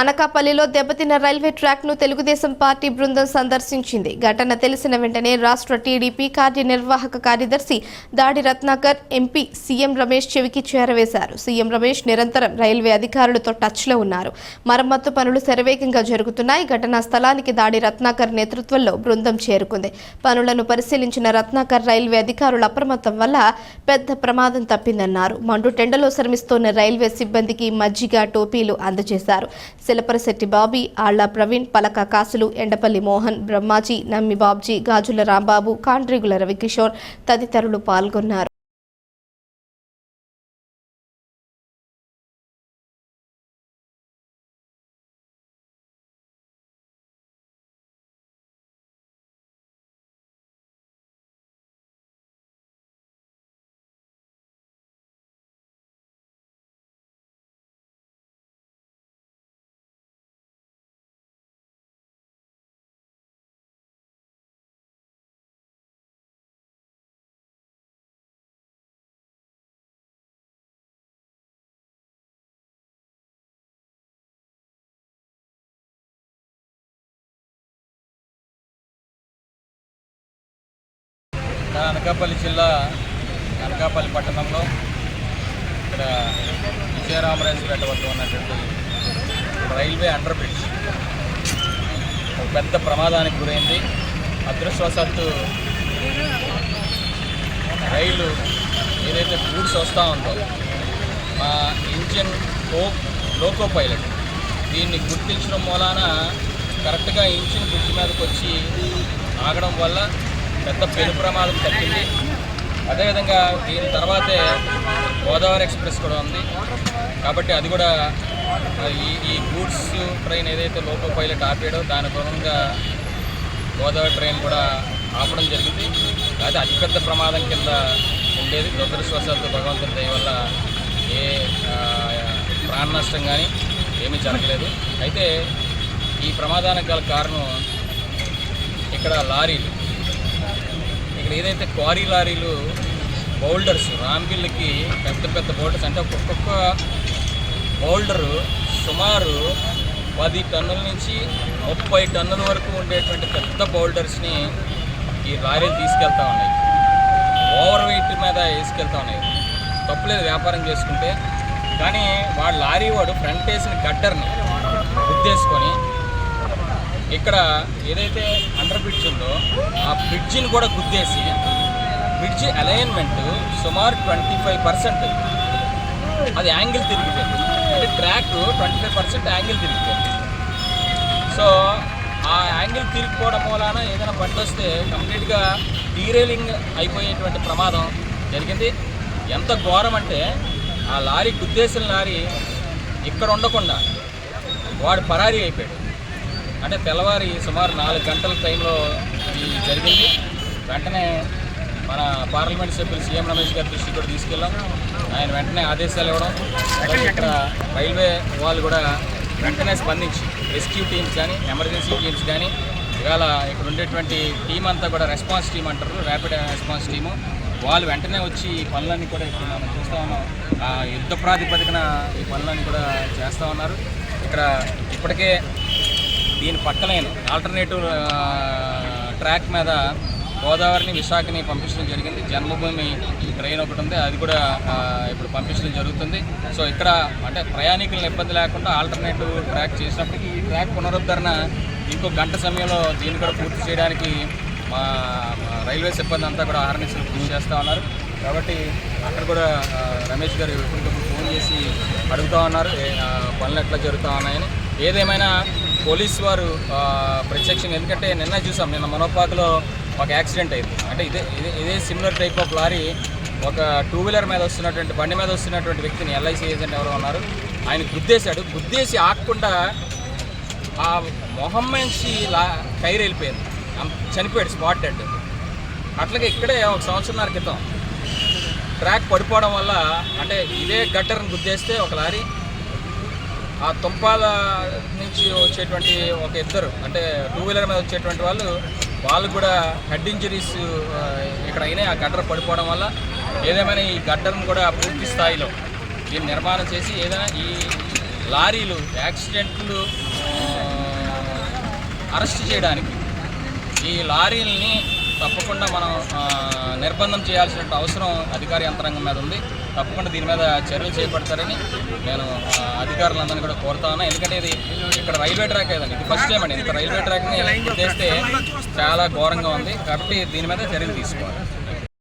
అనకాపల్లిలో దెబ్బతిన్న railway ట్రాక్ను Telugu Desam party బృందం సందర్శించింది. ఘటన తెలిసిన వెంటనే రాష్ట్ర టీడీపీ కార్యనిర్వాహక కార్యదర్శి దాడి రత్నాకర్ ఎంపీ సీఎం రమేష్ చెవికి చేరవేశారు. సీఎం రమేష్ నిరంతరం రైల్వే అధికారులతో టచ్లో ఉన్నారు. మరమ్మత్తు పనులు శరవేగంగా జరుగుతున్నాయి. ఘటనా స్థలానికి దాడి రత్నాకర్ నేతృత్వంలో బృందం చేరుకుంది. పనులను పరిశీలించిన రత్నాకర్ రైల్వే అధికారుల అప్రమత్తం వల్ల పెద్ద ప్రమాదం తప్పిందన్నారు. మండు టెండలో శ్రమిస్తోన్న రైల్వే సిబ్బందికి మజ్జిగ టోపీలు అందజేశారు. శిలపరశెట్టి బాబీ ఆళ్ళ ప్రవీణ్ పలక కాసులు ఎండపల్లి మోహన్ బ్రహ్మాజీ నమ్మి బాబ్జీ గాజుల రాంబాబు కాండ్రిగుల రవికిషోర్ తదితరులు పాల్గొన్నారు. నా అనకాపల్లి జిల్లా అనకాపల్లి పట్టణంలో ఇక్కడ విజయరామరాజుపేట వద్ద ఉన్నటువంటి రైల్వే అండర్ బ్రిడ్జ్ ఒక పెద్ద ప్రమాదానికి గురైంది. అదృష్టవశాత్తు రైలు ఏదైతే గూడ్స్ వస్తూ ఉందో మా ఇంజిన్ కో లోకో పైలట్ దీన్ని గుర్తించడం మూలాన కరెక్ట్గా ఇంజిన్ బ్రిడ్జ్ మీదకి వచ్చి ఆగడం వల్ల పెద్ద పెను ప్రమాదం తప్పింది. అదేవిధంగా దీని తర్వాతే గోదావరి ఎక్స్ప్రెస్ కూడా ఉంది. కాబట్టి అది కూడా ఈ ఈ గూడ్స్ ట్రైన్ ఏదైతే లోకో పైలట్ ఆపాడో దాని గుణంగా గోదావరి ట్రైన్ కూడా ఆపడం జరిగింది. అది అతిపెద్ద ప్రమాదం కింద ఉండేది. దురదృష్టవశాత్తు భగవంతుని దయ వల్ల ఏ ప్రాణ నష్టం కానీ ఏమీ జరగలేదు. అయితే ఈ ప్రమాదానికి గల కారణం ఇక్కడ లారీలు. ఏదైతే క్వారీ లారీలు బౌల్డర్స్ రాంబిల్కి పెద్ద పెద్ద బౌల్డర్స్ అంటే ఒక్కొక్క బౌల్డరు సుమారు పది టన్నుల నుంచి ముప్పై టన్నుల వరకు ఉండేటువంటి పెద్ద బౌల్డర్స్ని ఈ లారీలు తీసుకెళ్తా ఉన్నాయి. ఓవర్ వెయిట్ మీద వేసుకెళ్తా ఉన్నాయి. తప్పులేదు వ్యాపారం చేసుకుంటే. కానీ వాడు లారీ వాడు ఫ్రంట్ వేసిన గడ్డర్ని గుద్దేసుకొని ఇక్కడ ఏదైతే అండర్ బ్రిడ్జ్ ఉందో ఆ బ్రిడ్జిని కూడా గుద్దేసి బ్రిడ్జి అలైన్మెంట్ సుమారు ట్వంటీ ఫైవ్ పర్సెంట్ అది యాంగిల్ తిరిగిపోయింది. అంటే track twenty five percent angle తిరిగిపోయింది. సో ఆ యాంగిల్ తిరిగిపోవడం మూలాన ఏదైనా బండి వస్తే కంప్లీట్గా డీరేలింగ్ అయిపోయేటువంటి ప్రమాదం జరిగింది. ఎంత ఘోరం అంటే ఆ లారీ గుద్దేసిన లారీ ఇక్కడ ఉండకుండా వాడు పరారీ అయిపోయాడు. అంటే తెల్లవారి సుమారు నాలుగు గంటల టైంలో ఇది జరిగింది. వెంటనే మన పార్లమెంట్ సభ్యులు సీఎం రమేష్ గారి దృష్టికి కూడా తీసుకెళ్ళాం. ఆయన వెంటనే ఆదేశాలు ఇవ్వడం. ఇక్కడ రైల్వే వాళ్ళు కూడా వెంటనే స్పందించి రెస్క్యూ టీమ్స్ కానీ ఎమర్జెన్సీ టీమ్స్ కానీ ఇవాళ ఇక్కడ ఉండేటువంటి టీం అంతా కూడా రెస్పాన్స్ టీం అంటారు ర్యాపిడ్ రెస్పాన్స్ టీము. వాళ్ళు వెంటనే వచ్చి ఈ పనులన్నీ కూడా ఇప్పుడు మనం చూస్తూ ఉన్నాం. ఆ యుద్ధ ప్రాతిపదికన ఈ పనులన్నీ కూడా చేస్తూ ఉన్నారు. ఇక్కడ ఇప్పటికే దీని పక్కలైన ఆల్టర్నేటివ్ ట్రాక్ మీద గోదావరిని విశాఖని పంపించడం జరిగింది. జన్మభూమి ట్రైన్ ఒకటి ఉంది. అది కూడా ఇప్పుడు పంపించడం జరుగుతుంది. సో ఇక్కడ అంటే ప్రయాణికులను ఇబ్బంది లేకుండా ఆల్టర్నేటివ్ ట్రాక్ చేసినప్పటికీ ఈ ట్రాక్ పునరుద్ధరణ ఇంకో గంట సమయంలో దీన్ని కూడా పూర్తి చేయడానికి మా రైల్వే సిబ్బంది అంతా కూడా ఆహరణించడం కృషి చేస్తూ ఉన్నారు. కాబట్టి అక్కడ కూడా రమేష్ గారు ఎప్పటికప్పుడు ఫోన్ చేసి అడుగుతూ ఉన్నారు. పనులు ఎట్లా జరుగుతూ ఉన్నాయని. ఏదేమైనా పోలీస్ వారు ప్రత్యక్షంగా. ఎందుకంటే నిన్న చూసాం నిన్న మనోపాకులో ఒక యాక్సిడెంట్ అయింది. అంటే ఇదే ఇదే ఇదే సిమిలర్ టైప్ ఆఫ్ లారీ ఒక టూ వీలర్ మీద వస్తున్నటువంటి బండి మీద వస్తున్నటువంటి వ్యక్తిని ఎల్ఐసి ఏజెంట్ ఎవరో ఉన్నారు. ఆయన గుద్దేశాడు. గుద్దేసి ఆకుండా ఆ మొహం నుంచి లా కైరు వెళ్ళిపోయింది. చనిపోయాడు స్పాట్ డెడ్ అట్లాగే ఇక్కడే ఒక సంవత్సరంన్నర క్రితం ట్రాక్ పడిపోవడం వల్ల అంటే ఇదే గట్టర్ని గుద్దేస్తే ఒక లారీ ఆ తుంపాల నుంచి వచ్చేటువంటి ఒక ఇద్దరు అంటే టూ వీలర్ మీద వచ్చేటువంటి వాళ్ళు వాళ్ళు కూడా హెడ్ ఇంజరీస్ ఇక్కడ అయినాయి. ఆ గడ్డర పడిపోవడం వల్ల ఏదేమైనా ఈ గడ్డర్ను కూడా పూర్తి స్థాయిలో దీన్ని నిర్మాణం చేసి ఏదైనా ఈ లారీలు యాక్సిడెంట్లు అరెస్ట్ చేయడానికి ఈ లారీలని తప్పకుండా మనం నిర్బంధం చేయాల్సిన అవసరం అధికార యంత్రాంగం మీద ఉంది. తప్పకుండా దీని మీద చర్యలు చేపడతారని నేను అధికారులందరినీ కూడా కోరుతా ఉన్నా. ఎందుకంటే ఇది ఇక్కడ రైల్వే ట్రాక్ ఏదండి ఇది ఫస్ట్ టైం అండి. ఇంత రైల్వే ట్రాక్ని చేస్తే. చాలా ఘోరంగా ఉంది. కాబట్టి దీని మీద చర్యలు తీసుకోవాలి.